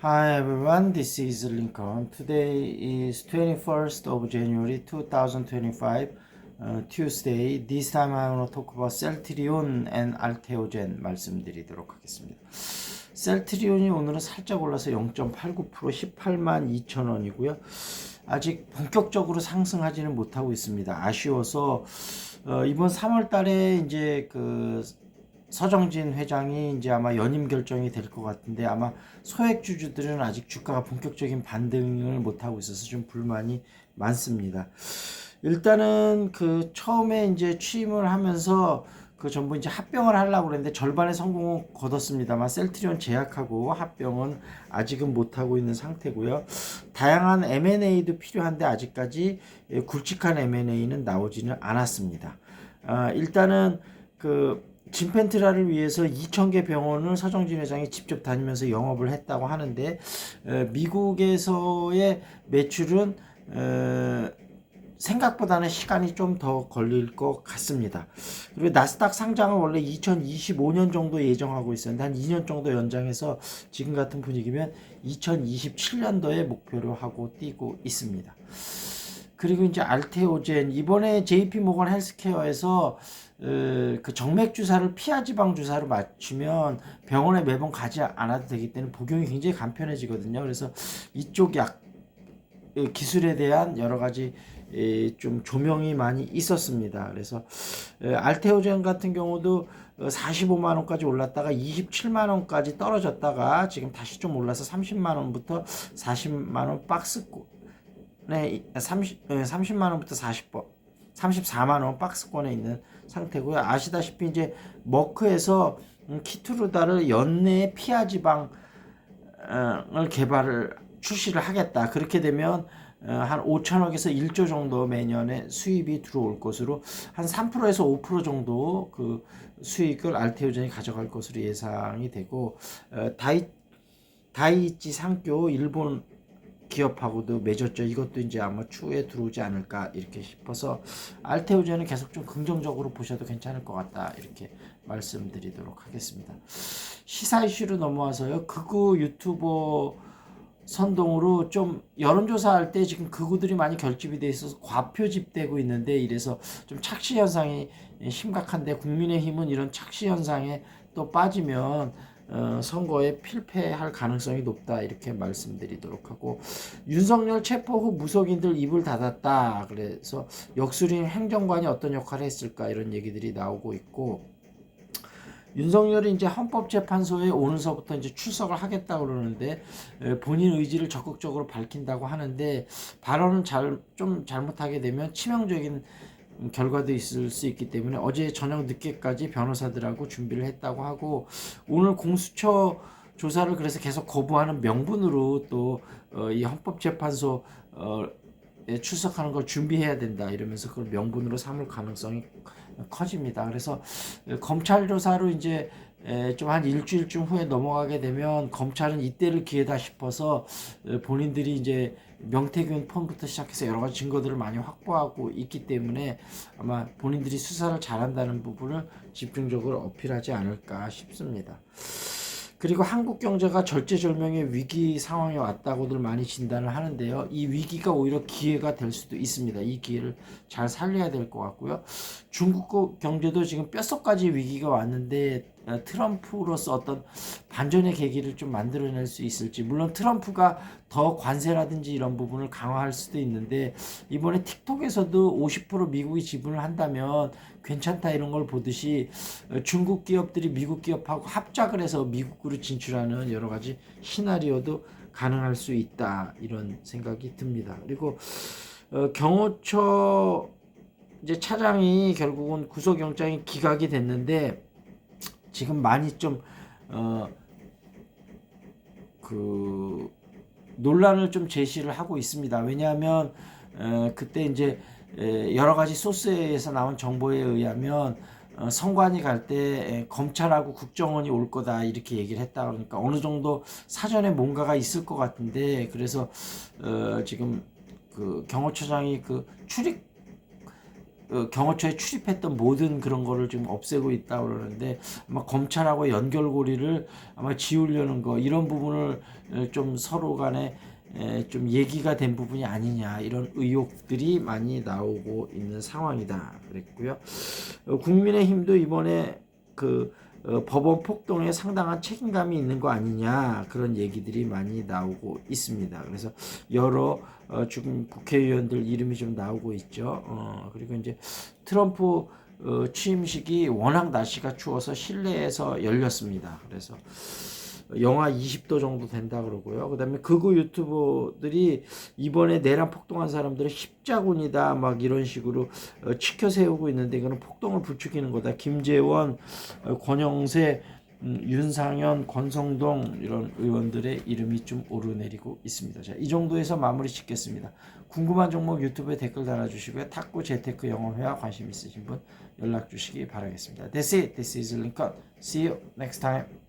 Hi everyone, this is Lincoln. Today is 21st of January 2025, uh, Tuesday. This time I'm going to talk about 셀트리온 and 알테오젠 말씀드리도록 하겠습니다. 셀트리온이 오늘은 살짝 올라서 0.89% 18만 2천 원이고요. 아직 본격적으로 상승하지는 못하고 있습니다. 아쉬워서 어, 이번 3월 달에 이제 그 서정진 회장이 이제 아마 연임 결정이 될 것 같은데 아마 소액 주주들은 아직 주가가 본격적인 반등을 못 하고 있어서 좀 불만이 많습니다. 일단은 그 처음에 이제 취임을 하면서 그 전부 이제 합병을 하려고 그랬는데 절반의 성공을 거뒀습니다만 셀트리온 제약하고 합병은 아직은 못 하고 있는 상태고요. 다양한 M&A도 필요한데 아직까지 예, 굵직한 M&A는 나오지는 않았습니다. 아, 일단은 그 진펜트라를 위해서 2,000개 병원을 서정진 회장이 직접 다니면서 영업을 했다고 하는데 에, 미국에서의 매출은 에, 생각보다는 시간이 좀 더 걸릴 것 같습니다. 그리고 나스닥 상장을 원래 2025년 정도 예정하고 있었는데 한 2년 정도 연장해서 지금 같은 분위기면 2027년도에 목표로 하고 뛰고 있습니다. 그리고 이제 알테오젠 이번에 JP 모건 헬스케어에서 어, 그 정맥 주사를 피하 지방 주사로 맞추면 병원에 매번 가지 않아도 되기 때문에 복용이 굉장히 간편해지거든요. 그래서 이쪽 약 어, 기술에 대한 여러 가지 에, 좀 조명이 많이 있었습니다. 그래서 에, 알테오젠 같은 경우도 45만 원까지 올랐다가 27만 원까지 떨어졌다가 지금 다시 좀 올라서 30만 원부터 40만 원 박스 네, 30, 30만 원부터 40번, 34만 원 박스권에 있는 상태고요. 아시다시피 이제 머크에서 음, 키투르다를 연내 피하 지방을 개발을 출시를 하겠다. 그렇게 되면 어, 한 5천억에서 1조 정도 매년에 수입이 들어올 것으로 한 3%에서 5% 정도 그 수익을 알테오젠이 가져갈 것으로 예상이 되고 어, 다이 다이치 상교 일본 기업하고도 맺었죠. 이것도 이제 아마 추후에 들어오지 않을까 이렇게 싶어서 알테오젠은 계속 좀 긍정적으로 보셔도 괜찮을 것 같다 이렇게 말씀드리도록 하겠습니다. 시사 이슈로 넘어와서요. 극우 유튜버 선동으로 좀 여론조사할 때 지금 극우들이 많이 결집이 돼 있어서 과표집되고 있는데 이래서 좀 착시 현상이 심각한데 국민의힘은 이런 착시 현상에 또 빠지면 어, 선거에 필패할 가능성이 높다 이렇게 말씀드리도록 하고 윤석열 체포 후 무속인들 입을 닫았다. 그래서 역술인 행정관이 어떤 역할을 했을까 이런 얘기들이 나오고 있고 윤석열이 이제 헌법재판소에 오늘서부터 이제 출석을 하겠다 그러는데 본인 의지를 적극적으로 밝힌다고 하는데 발언을 잘 좀 잘못하게 되면 치명적인 결과도 있을 수 있기 때문에 어제 저녁 늦게까지 변호사들하고 준비를 했다고 하고 오늘 공수처 조사를 그래서 계속 거부하는 명분으로 또 이 헌법재판소 에 출석하는 걸 준비해야 된다 이러면서 그걸 명분으로 삼을 가능성이 커집니다. 그래서 검찰 조사로 이제 좀 한 일주일쯤 후에 넘어가게 되면 검찰은 이때를 기회다 싶어서 본인들이 이제 명태균 폰부터 시작해서 여러 가지 증거들을 많이 확보하고 있기 때문에 아마 본인들이 수사를 잘한다는 부분을 집중적으로 어필하지 않을까 싶습니다. 그리고 한국 경제가 절제절명의 위기 상황에 왔다고들 많이 진단을 하는데요. 이 위기가 오히려 기회가 될 수도 있습니다. 이 기회를 잘 살려야 될 것 같고요. 중국 경제도 지금 뼛속까지 위기가 왔는데 어, 트럼프로서 어떤 반전의 계기를 좀 만들어낼 수 있을지 물론 트럼프가 더 관세라든지 이런 부분을 강화할 수도 있는데 이번에 틱톡에서도 50% 미국이 지분을 한다면 괜찮다 이런 걸 보듯이 어, 중국 기업들이 미국 기업하고 합작을 해서 미국으로 진출하는 여러 가지 시나리오도 가능할 수 있다 이런 생각이 듭니다. 그리고 어, 경호처 이제 차장이 결국은 구속영장이 기각이 됐는데 지금 많이 좀 어 그 논란을 좀 제시를 하고 있습니다. 왜냐하면 어 그때 이제 여러 가지 소스에서 나온 정보에 의하면 어, 성관이 갈 때 검찰하고 국정원이 올 거다 이렇게 얘기를 했다 그러니까 어느 정도 사전에 뭔가가 있을 것 같은데 그래서 어 지금 그 경호처장이 그 출입 어, 경호처에 출입했던 모든 그런 거를 지금 없애고 있다 그러는데 아마 검찰하고 연결고리를 아마 지우려는 거 이런 부분을 어, 좀 서로 간에 에, 좀 얘기가 된 부분이 아니냐 이런 의혹들이 많이 나오고 있는 상황이다 그랬고요. 어, 국민의힘도 이번에 그 어, 법원 폭동에 상당한 책임감이 있는 거 아니냐 그런 얘기들이 많이 나오고 있습니다. 그래서 여러 어, 지금 국회의원들 이름이 좀 나오고 있죠. 어, 그리고 이제 트럼프 어, 취임식이 워낙 날씨가 추워서 실내에서 열렸습니다. 그래서 영하 20도 정도 된다 그러고요. 그다음에 극우 유튜버들이 이번에 내란 폭동한 사람들을 십자군이다 막 이런 식으로 어, 치켜 세우고 있는데 이거는 폭동을 부추기는 거다. 김재원, 어, 권영세, 음, 윤상현, 권성동 이런 의원들의 이름이 좀 오르내리고 있습니다. 자, 이 정도에서 마무리 짓겠습니다. 궁금한 종목 유튜브에 댓글 달아주시고요. 탁구 재테크 영어회화 관심 있으신 분 연락 주시기 바라겠습니다. That's it. This is Lincoln. See you next time.